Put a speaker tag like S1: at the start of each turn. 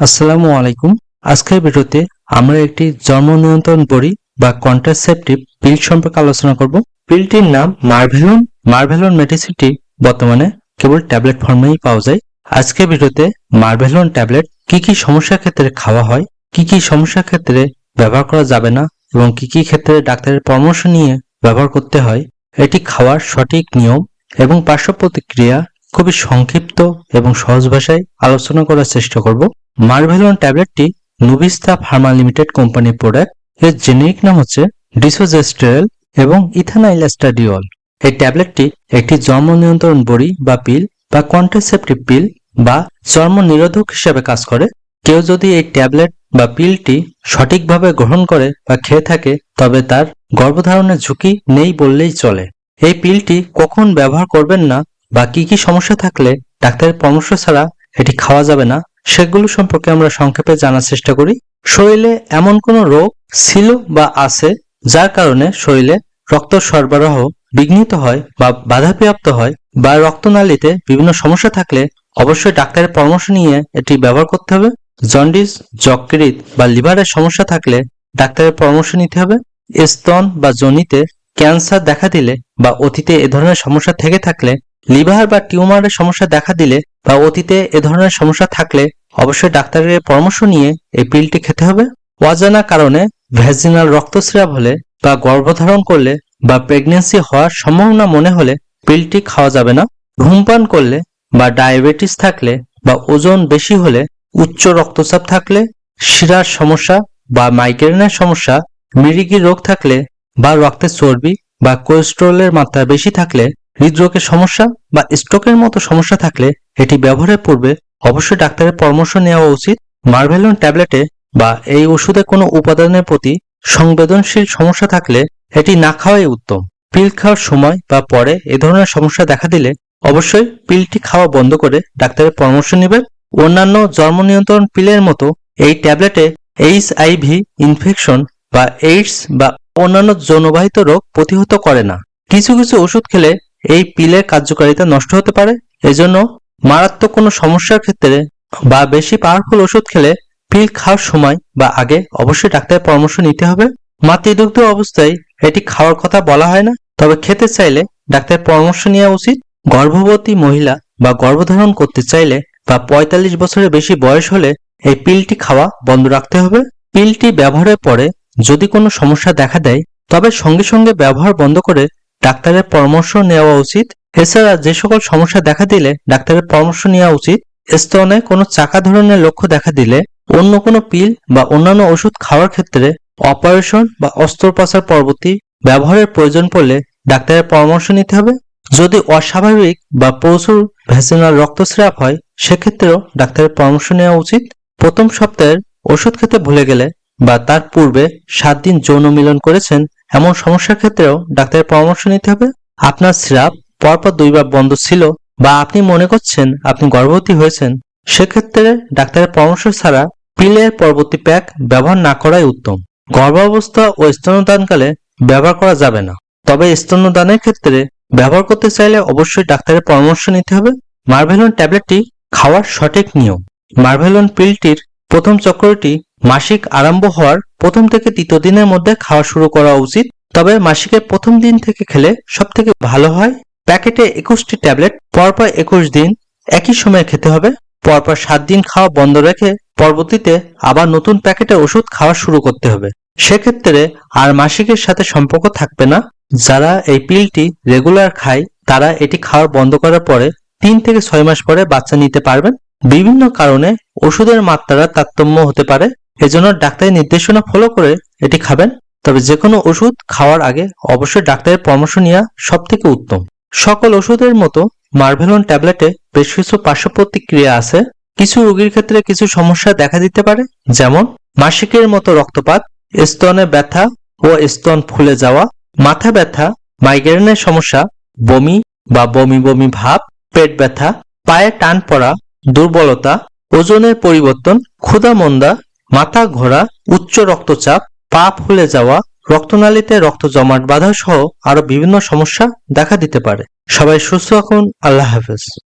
S1: আসসালামু আলাইকুম। আজকের ভিডিওতে আমরা একটি জন্ম নিয়ন্ত্রণ বড়ি বা কন্ট্রাসেপটিভ পিল সম্পর্কে আলোচনা করব। পিলটির নাম মার্ভেলন মার্ভেলন মেডিসিনটি বর্তমানে কেবল ট্যাবলেট ফর্মেই পাওয়া যায়। আজকের ভিডিওতে মার্ভেলন ট্যাবলেট কি কি সমস্যার ক্ষেত্রে খাওয়া হয়, কি কি সমস্যার ক্ষেত্রে ব্যবহার করা যাবে না এবং কি কি ক্ষেত্রে ডাক্তারের পরামর্শ নিয়ে ব্যবহার করতে হয়, এটি খাওয়ার সঠিক নিয়ম এবং পার্শ্ব প্রতিক্রিয়া খুবই সংক্ষিপ্ত এবং সহজ ভাষায় আলোচনা করার চেষ্টা করব। মার্ভেলন ট্যাবলেটটি নুবিস্তা ফার্মা লিমিটেড কোম্পানির প্রোডাক্টের জেনেরিক নাম হচ্ছে ডিসোজেস্টেরল এবং ইথানাইলাস্টাডিওল এই ট্যাবলেটটি একটি জন্ম নিয়ন্ত্রণ বড়ি বা পিল বা কন্ট্রাসেপটিভ পিল বা চর্ম নিরোধক হিসেবে কাজ করে। কেউ যদি এই ট্যাবলেট বা পিলটি সঠিকভাবে গ্রহণ করে বা খেয়ে থাকে, তবে তার গর্ভধারণের ঝুঁকি নেই বললেই চলে। এই পিলটি কখন ব্যবহার করবেন না বা কি কি সমস্যা থাকলে ডাক্তারের পরামর্শ ছাড়া এটি খাওয়া যাবে না, সেগুলো সম্পর্কে আমরা সংক্ষেপে জানার চেষ্টা করি। শরীরে এমন কোনো রোগ ছিল বা আছে যার কারণে শরীরে রক্ত সরবরাহ বিঘ্নিত হয় বা বাধাপ্রাপ্ত হয় বা রক্তনালীতে বিভিন্ন সমস্যা থাকলে অবশ্যই ডাক্তারের পরামর্শ নিয়ে এটি ব্যবহার করতে হবে। জন্ডিস যকৃত বা লিভারের সমস্যা থাকলে ডাক্তারের পরামর্শ নিতে হবে। স্তন বা জনিতে ক্যান্সার দেখা দিলে বা অতীতে এ ধরনের সমস্যা থেকে থাকলে লিভার বা টিউমারের সমস্যা দেখা দিলে বা অতীতে এ ধরনের সমস্যা থাকলে অবশ্যই ডাক্তারের পরামর্শ নিয়ে এই পিলটি খেতে হবে। অজানা কারণে ভ্যাজিনাল রক্তস্রাব হলে বা গর্ভধারণ করলে বা প্রেগনেন্সি হওয়ার সম্ভাবনা মনে হলে পিলটি খাওয়া যাবে না। ধূমপান করলে বা ডায়াবেটিস থাকলে বা ওজন বেশি হলে উচ্চ রক্তচাপ থাকলে, শিরার সমস্যা বা মাইগ্রেনের সমস্যা মিরিগি রোগ থাকলে বা রক্তের চর্বি বা কোলেস্টেরলের মাত্রা বেশি থাকলে হৃদরোগের সমস্যা বা স্ট্রোকের মতো সমস্যা থাকলে এটি ব্যবহারের পূর্বে অবশ্যই ডাক্তারের পরামর্শ নেওয়া উচিত। মার্ভেলন ট্যাবলেটে বা এই ওষুধে কোনো উপাদানের প্রতি সংবেদনশীল সমস্যা থাকলে এটি না খাওয়াই উত্তম। পিল খাওয়ার সময় বা পরে এ ধরনের সমস্যা দেখা দিলে অবশ্যই পিলটি খাওয়া বন্ধ করে ডাক্তারের পরামর্শ নেবেন। অন্যান্য জন্ম নিয়ন্ত্রণ পিলের মতো এই ট্যাবলেটে এইচ আইভি ইনফেকশন বা এইডস বা অন্যান্য যৌনবাহিত রোগ প্রতিহত করে না। কিছু কিছু ওষুধ খেলে এই পিলের কার্যকারিতা নষ্ট হতে পারে। এজন্য মারাত্মক কোনো সমস্যার ক্ষেত্রে বা বেশি পাওয়ারফুল ওষুধ খেলে পিল খাওয়ার সময় বা আগে অবশ্যই ডাক্তারের পরামর্শ নিতে হবে। মাতৃদুগ্ধ অবস্থায় এটি খাওয়ার কথা বলা হয় না, তবে খেতে চাইলে ডাক্তারের পরামর্শ নেওয়া উচিত। গর্ভবতী মহিলা বা গর্ভধারণ করতে চাইলে বা পঁয়তাল্লিশ বছরের বেশি বয়স হলে এই পিলটি খাওয়া বন্ধ রাখতে হবে। পিলটি ব্যবহারের পরে যদি কোনো সমস্যা দেখা দেয়, তবে সঙ্গে সঙ্গে ব্যবহার বন্ধ করে ডাক্তারের পরামর্শ নেওয়া উচিত। এছাড়া যে সকল সমস্যা দেখা দিলে ডাক্তারের পরামর্শ নেওয়া উচিত। স্তনে কোনো চাকা ধরনের লক্ষ্য দেখা দিলে অন্য কোনো পিল বা অন্যান্য ওষুধ খাওয়ার ক্ষেত্রে অপারেশন বা অস্ত্রোপচার পরবর্তী ব্যবহারের প্রয়োজন পড়লে ডাক্তারের পরামর্শ নিতে হবে। যদি অস্বাভাবিক বা প্রচুর ভ্যাসিনাল রক্তস্রাব হয়, সেক্ষেত্রেও ডাক্তারের পরামর্শ নেওয়া উচিত। প্রথম সপ্তাহের ওষুধ খেতে ভুলে গেলে বা তার পূর্বে সাত দিন যৌন মিলন করেছেন এমন সমস্যার ক্ষেত্রেও ডাক্তারের পরামর্শ নিতে হবে। আপনার স্রাব পরপর দুইবার বন্ধ ছিল বা আপনি মনে করছেন আপনি গর্ভবতী হয়েছেন, সেক্ষেত্রে ডাক্তারের পরামর্শ ছাড়া পিলের পরবর্তী প্যাক ব্যবহার না করাই উত্তম। গর্ভাবস্থা ও স্তনদানকালে ব্যবহার করা যাবে না। তবে স্তন্যদানের ক্ষেত্রে ব্যবহার করতে চাইলে অবশ্যই ডাক্তারের পরামর্শ নিতে হবে। মার্ভেলন ট্যাবলেটটি খাওয়ার সঠিক নিয়ম। মার্ভেলন পিলটির প্রথম চক্রটি মাসিক আরম্ভ হওয়ার প্রথম থেকে তৃতীয় দিনের মধ্যে খাওয়া শুরু করা উচিত। তবে মাসিকের প্রথম দিন থেকে খেলে সব থেকে ভালো হয়? প্যাকেটে একুশটি ট্যাবলেট, পরপর একুশ দিন একই সময়ে খেতে হবে। পরপর সাত দিন খাওয়া বন্ধ রেখে পরবর্তীতে আবার নতুন প্যাকেটে ওষুধ খাওয়া শুরু করতে হবে। সেক্ষেত্রে আর মাসিকের সাথে সম্পর্ক থাকবে না। যারা এই পিলটি রেগুলার খায়, তারা এটি খাওয়া বন্ধ করার পরে তিন থেকে ছয় মাস পরে বাচ্চা নিতে পারবেন। বিভিন্ন কারণে ওষুধের মাত্রা তারতম্য হতে পারে। এজন্য ডাক্তারের নির্দেশনা ফলো করে এটি খাবেন। তবে যে কোনো ওষুধ খাওয়ার আগে অবশ্যই ডাক্তারের পরামর্শ নেওয়া সব থেকে উত্তম। সকল ওষুধের মতো মার্ভেলন ট্যাবলেটে বেশ কিছু পার্শ্ব প্রতিক্রিয়া আছে। কিছু রোগীর ক্ষেত্রে কিছু সমস্যা দেখা দিতে পারে, যেমন মাসিকের মতো রক্তপাত, স্তনে ব্যথা ও স্তন ফুলে যাওয়া, মাথা ব্যথা, মাইগ্রেনের সমস্যা, বমি বা বমি বমি ভাব, পেট ব্যথা, পায়ে টান পড়া, দুর্বলতা, ওজনের পরিবর্তন, ক্ষুধা মন্দা মাথা ঘোরা, উচ্চ রক্তচাপ পা ফুলে যাওয়া, রক্তনালীতে রক্ত জমাট বাধা সহ আরও বিভিন্ন সমস্যা দেখা দিতে পারে। সবাই সুস্থ থাকুন, আল্লাহ হাফেজ।